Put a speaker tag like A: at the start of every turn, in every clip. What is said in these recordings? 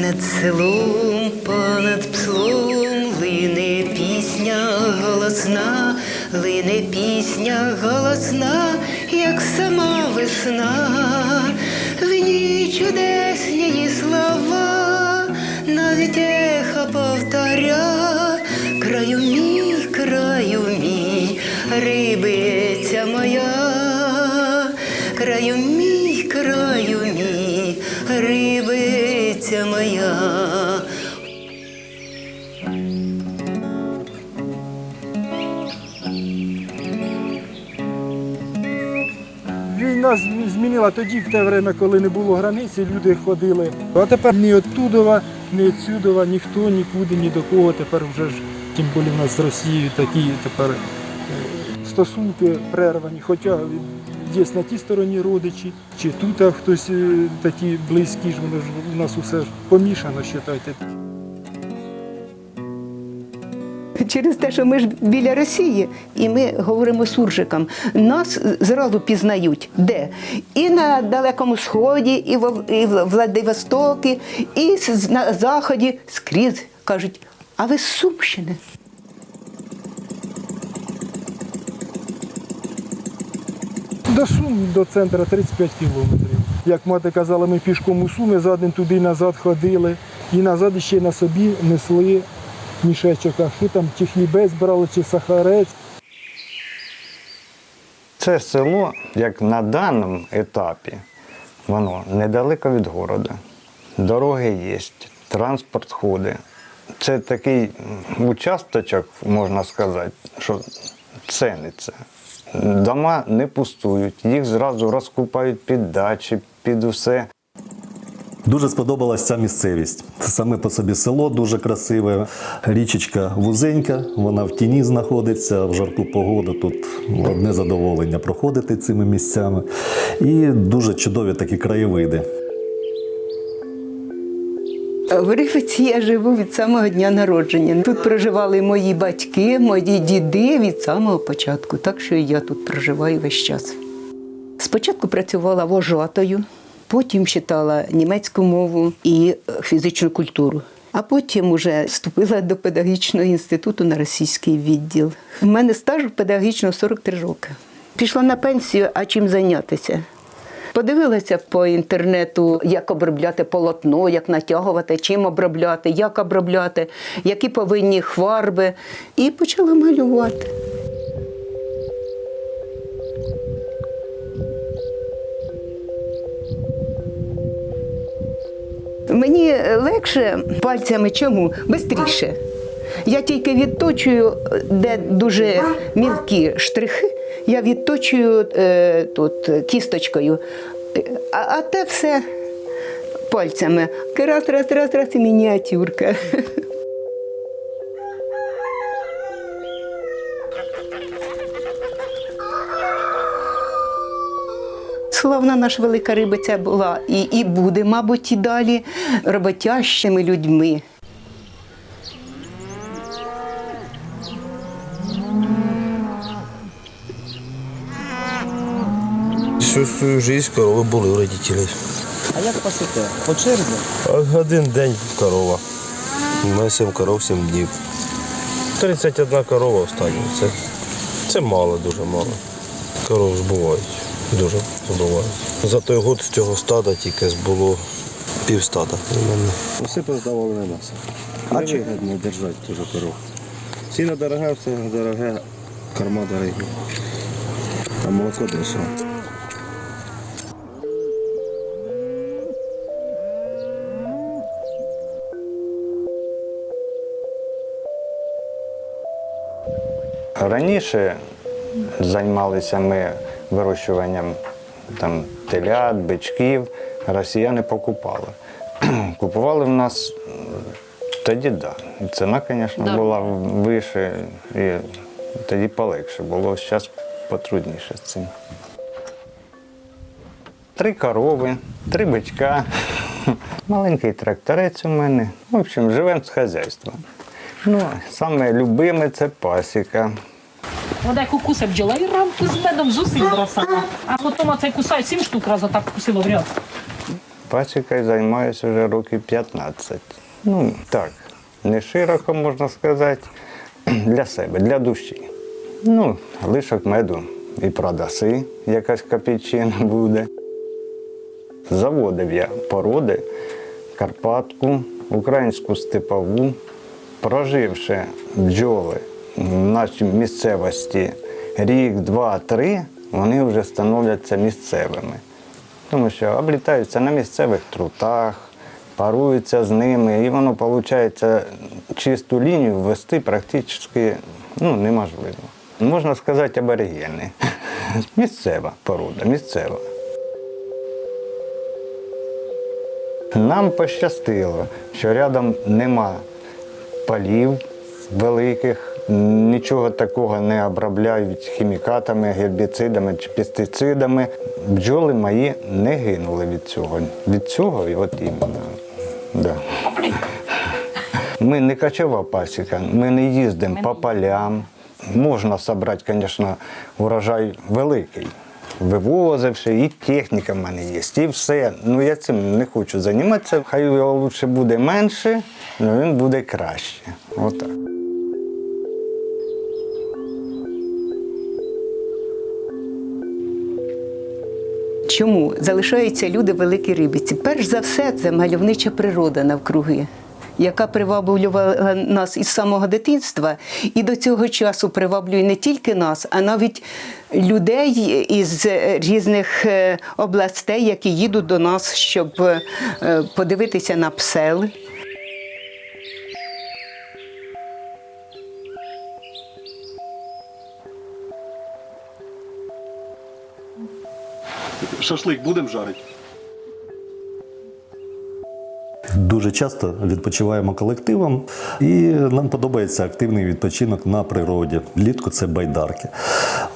A: Над селом, понад пслом лине пісня голосна, лине пісня голосна, як сама весна, в ній чудесні її слова, навіть ехо повторя, краю мій, краю мій, рибиця моя, краю мій,
B: змінила тоді, в те время, коли не було границі, люди ходили. А тепер ні оттудова, ні відсюдова, ніхто нікуди, ні до кого. Тепер вже ж, тим більше в нас з Росією такі тепер е, стосунки прервані. Хоча є на тій стороні родичі, чи тут а хтось е, такі близькі ж, воно ж у нас усе ж помішано, вважайте.
A: Через те, що ми ж біля Росії, і ми говоримо суржиком, нас зразу пізнають де? І на Далекому Сході, і в, і в Владивостокі, і на Заході скрізь кажуть, а ви з Сумщини?
B: До Сум, до центру 35 кілометрів. Як мати казала, ми пішком у Суми за день туди і назад ходили. І назад ще на собі несли мішечок, а що там, чи хлібець брали, чи сахарець.
C: Це село, як на даному етапі, воно недалеко від города. Дороги є, транспорт ходить. Це такий участочок, можна сказати, що ціниться. Дома не пустують, їх зразу розкупають під дачі, під усе.
D: Дуже сподобалась ця місцевість. Це саме по собі село дуже красиве. Річечка вузенька, вона в тіні знаходиться, в жарку погоду тут одне задоволення проходити цими місцями. І дуже чудові такі краєвиди.
A: В Рифиці я живу від самого дня народження. Тут проживали мої батьки, мої діди від самого початку, так що і я тут проживаю весь час. Спочатку працювала вожатою, потім читала німецьку мову і е, фізичну культуру. А потім вже вступила до педагогічного інституту на російський відділ. У мене стаж педагогічного 43 роки. Пішла на пенсію, а чим зайнятися? Подивилася по інтернету, як обробляти полотно, як натягувати, чим обробляти, як обробляти, які повинні фарби, і почала малювати. Мені легше пальцями чому? Бистріше. Я тільки відточую, де дуже мілкі штрихи, я відточую е, тут кісточкою. А, а те все пальцями. Раз, раз, раз, раз і мініатюрка. Славна наша велика рибиця була і, і буде, мабуть, і далі роботящими людьми.
E: Всю свою жизнь корови були у родителей.
F: А як пасете? По черзі?
E: Один день корова. У мене 7 коров 7 днів. 31 корова остання. Це, це мало, дуже мало. Коров збувають. Дуже збувають. За той год з цього стада тільки збуло пів стада. у.
F: Усе поздавали на нас. А чи не держати дуже коров? Сіно дороге, все дороге, корма дорогі. А молоко дешево.
C: Раніше займалися ми вирощуванням там, телят, бичків, росіяни покупали. Купували в нас тоді да. Ціна, звісно, була вище і тоді полегше було. Зараз потрудніше з цим. Три корови, три бичка, маленький тракторець у мене. В общем, живемо з хазяйства. Ну, саме любиме це пасіка.
G: Вода як укусе бджола і рамку з медом з бросала. А потім оце кусає сім штук раз отак вкусило в ряд.
C: Пасікою займаюся вже років 15. Ну, так, не широко можна сказати, для себе, для душі. Ну, лишок меду і продаси, якась копійчина буде. Заводив я породи, Карпатку, українську степову, проживши бджоли нашій місцевості рік, два, три, вони вже становляться місцевими. Тому що облітаються на місцевих трутах, паруються з ними, і воно виходить чисту лінію ввести практично ну, неможливо. Можна сказати, аборигени. Місцева порода, місцева. Нам пощастило, що рядом нема полів великих, нічого такого не обробляють хімікатами, гербіцидами чи пестицидами. Бджоли мої не гинули від цього. Від цього і от іменно. Да. Ми не кочова пасіка, ми не їздимо по полям. Можна зібрати, звісно, урожай великий. Вивозивши, і техніка в мене є, і все. Ну я цим не хочу займатися. Хай його лучше буде менше, але він буде краще. Отак.
A: Чому залишаються люди великі рибиці? Перш за все, це мальовнича природа навкруги, яка приваблювала нас із самого дитинства і до цього часу приваблює не тільки нас, а навіть людей із різних е, областей, які їдуть до нас, щоб е, подивитися на псел.
H: Шашлик будемо жарити?
D: Дуже часто відпочиваємо колективом, і нам подобається активний відпочинок на природі. Влітку це байдарки.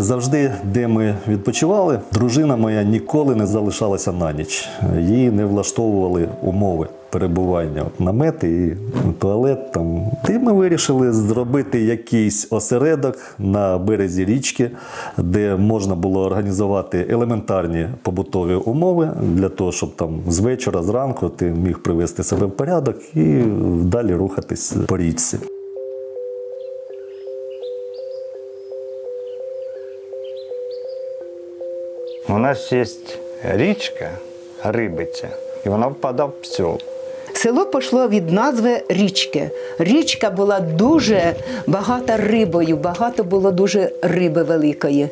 D: Завжди, де ми відпочивали, дружина моя ніколи не залишалася на ніч. Її не влаштовували умови перебування. От намети і туалет там. І ми вирішили зробити якийсь осередок на березі річки, де можна було організувати елементарні побутові умови для того, щоб там з вечора, зранку ти міг привести себе в порядок і далі рухатись по річці.
C: У нас є річка, рибиця, і вона впадає в псьол.
A: Село пішло від назви річки. Річка була дуже багата рибою, багато було дуже риби великої.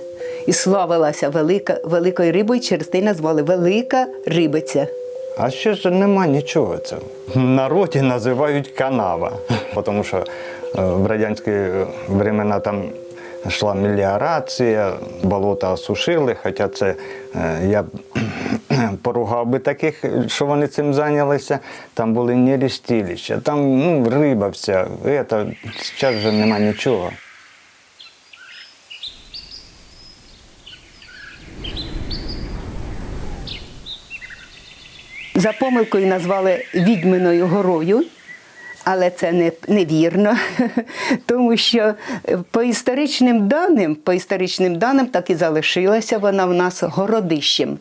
A: І славилася велика, великою рибою, через те назвали Велика Рибиця.
C: А ще ж нема нічого цього. В народі називають канава, тому що е, в радянські времена там йшла меліорація, болота осушили, хоча це е, я поругав би таких, що вони цим зайнялися. Там були нерістілища, там ну, риба вся. Це, зараз вже нема нічого.
A: За помилкою назвали Відьминою горою, але це не, невірно, тому що по історичним даним, по історичним даним так і залишилася вона в нас городищем.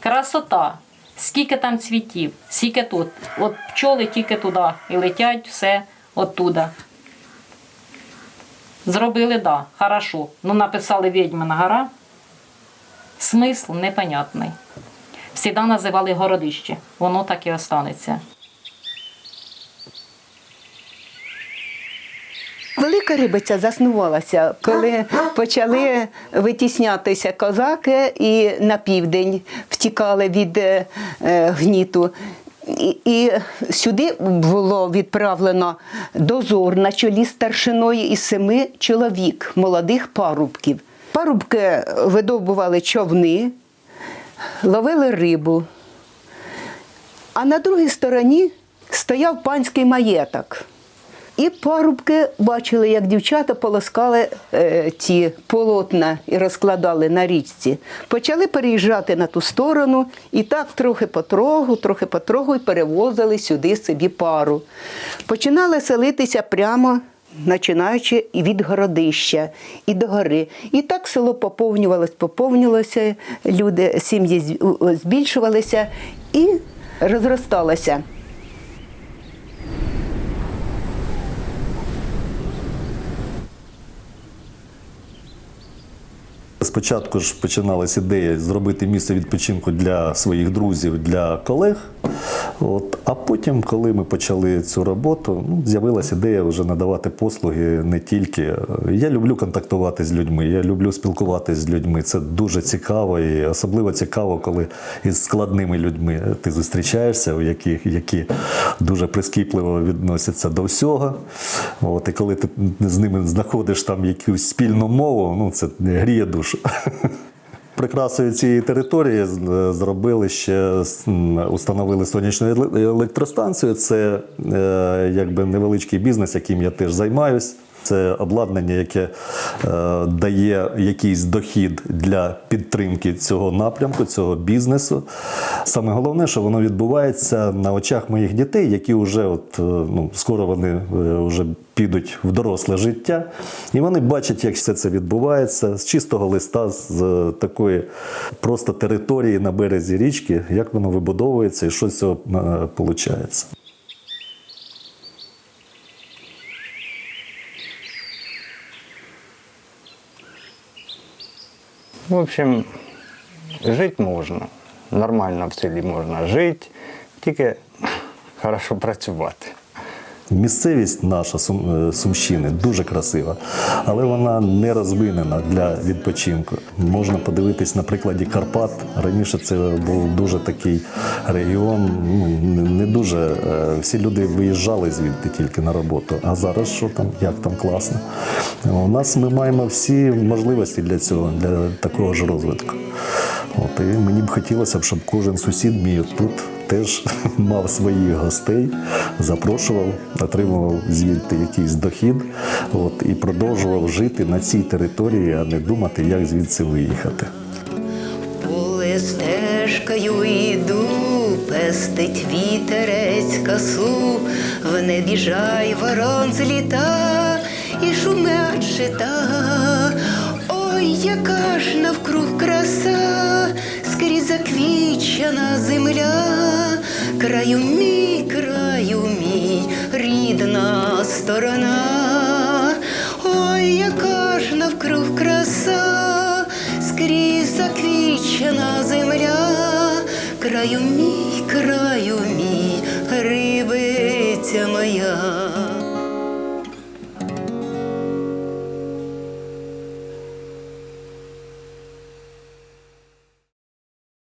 G: Красота. Скільки там цвітів, скільки тут. От пчоли тільки туди і летять все оттуда. Зробили, да, хорошо. Ну, написали Відьмина гора. Смисл непонятний. Всіда називали городище. Воно так і останеться.
A: Велика рибиця заснувалася, коли почали витіснятися козаки і на південь втікали від е, гніту. І, і сюди було відправлено дозор на чолі старшиною із семи чоловік, молодих парубків. Парубки видобували човни, ловили рибу. А на другій стороні стояв панський маєток. І парубки бачили, як дівчата полоскали е, ті полотна і розкладали на річці. Почали переїжджати на ту сторону, і так трохи потроху, трохи потроху і перевозили сюди собі пару. Починали селитися прямо, починаючи від городища, і до гори. І так село поповнювалось, поповнювалося, люди, сім'ї збільшувалися. І
I: розросталася.
D: Спочатку ж починалась ідея зробити місце відпочинку для своїх друзів, для колег. От, а потім, коли ми почали цю роботу, ну, з'явилася ідея вже надавати послуги не тільки. Я люблю контактувати з людьми, я люблю спілкуватися з людьми. Це дуже цікаво і особливо цікаво, коли із складними людьми ти зустрічаєшся, у яких які дуже прискіпливо відносяться до всього. От, і коли ти з ними знаходиш там якусь спільну мову, ну це гріє душу. Прикрасою цієї території зробили ще установили сонячну електростанцію. Це е, якби невеличкий бізнес, яким я теж займаюсь. Це обладнання, яке е, дає якийсь дохід для підтримки цього напрямку, цього бізнесу. Саме головне, що воно відбувається на очах моїх дітей, які вже от, е, ну, скоро вони е, вже підуть в доросле життя, і вони бачать, як все це відбувається з чистого листа, з е, такої просто території на березі річки, як воно вибудовується і що з цього виходить.
C: В общем, жити можна. Нормально в селі можна жити, тільки хорошо працювати.
D: Місцевість наша е, Сумщини дуже красива, але вона не розвинена для відпочинку. Можна подивитись на прикладі Карпат. Раніше це був дуже такий регіон, ну не- не дуже. е, Всі люди виїжджали звідти тільки на роботу. А зараз що там, як там класно. У нас ми маємо всі можливості для цього, для такого ж розвитку. От, і мені б хотілося щоб кожен сусід мій тут теж мав своїх гостей, запрошував, отримував звідти якийсь дохід от, і продовжував жити на цій території, а не думати, як звідси виїхати.
A: Поле стежкою іду, пестить вітерець косу, в небі жай ворон зліта і шумять жита. Ой, яка ж навкруг краса, скрізь заквічена земля, краю мій, краю мій, рідна сторона. Ой, яка ж навкруг краса, скрізь заквічена земля, краю мій, краю мій, рибиця моя.